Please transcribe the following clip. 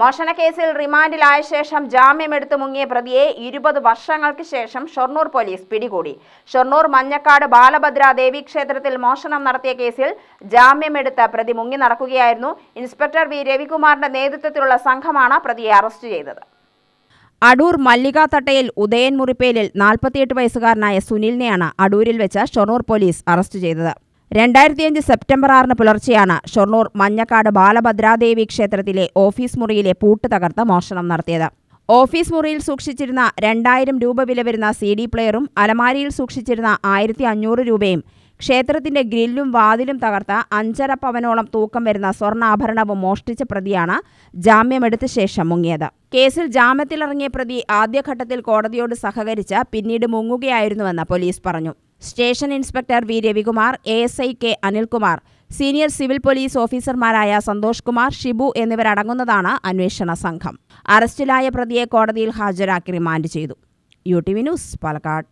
മോഷണക്കേസിൽ റിമാൻഡിലായ ശേഷം ജാമ്യമെടുത്ത് മുങ്ങിയ പ്രതിയെ ഇരുപത് വർഷങ്ങൾക്ക് ശേഷം ഷൊർണൂർ പോലീസ് പിടികൂടി. ഷൊർണൂർ മഞ്ഞക്കാട് ബാലഭദ്ര ദേവി ക്ഷേത്രത്തിൽ മോഷണം നടത്തിയ കേസിൽ ജാമ്യമെടുത്ത പ്രതി മുങ്ങി നടക്കുകയായിരുന്നു. ഇൻസ്പെക്ടർ വി രവികുമാറിന്റെ നേതൃത്വത്തിലുള്ള സംഘമാണ് പ്രതിയെ അറസ്റ്റ് ചെയ്തത്. അടൂർ മല്ലികാത്തട്ടയിൽ ഉദയൻ മുറിപ്പേലിൽ നാൽപ്പത്തിയെട്ട് വയസ്സുകാരനായ സുനിലിനെയാണ് അടൂരിൽ വെച്ച് ഷൊർണൂർ പോലീസ് അറസ്റ്റ് ചെയ്തത്. രണ്ടായിരത്തിയഞ്ച് സെപ്റ്റംബർ ആറിന് പുലർച്ചെയാണ് ഷൊർണൂർ മഞ്ഞക്കാട് ബാലഭദ്രാദേവി ക്ഷേത്രത്തിലെ ഓഫീസ് മുറിയിലെ പൂട്ട് തകർത്ത് മോഷണം നടത്തിയത്. ഓഫീസ് മുറിയിൽ സൂക്ഷിച്ചിരുന്ന രണ്ടായിരം രൂപ വില വരുന്ന സി ഡി പ്ലെയറും അലമാരിയിൽ സൂക്ഷിച്ചിരുന്ന ആയിരത്തി അഞ്ഞൂറ് രൂപയും ക്ഷേത്രത്തിന്റെ ഗ്രില്ലും വാതിലും തകർത്ത അഞ്ചര പവനോളം തൂക്കം വരുന്ന സ്വർണാഭരണവും മോഷ്ടിച്ച പ്രതിയാണ് ജാമ്യമെടുത്ത ശേഷം മുങ്ങിയത്. കേസിൽ ജാമ്യത്തിലിറങ്ങിയ പ്രതി ആദ്യഘട്ടത്തിൽ കോടതിയോട് സഹകരിച്ച് പിന്നീട് മുങ്ങുകയായിരുന്നുവെന്ന് പോലീസ് പറഞ്ഞു. Station inspector V Ravikumar A S I K Anilkumar senior civil police ഓഫീസർമാരായ സന്തോഷ് കുമാർ ഷിബു എന്നിവരടങ്ങുന്നതാണ് അന്വേഷണ സംഘം. അറസ്റ്റിലായ പ്രതിയെ കോടതിയിൽ ഹാജരാക്കി റിമാൻഡ് ചെയ്തു. U T V news Palakkad.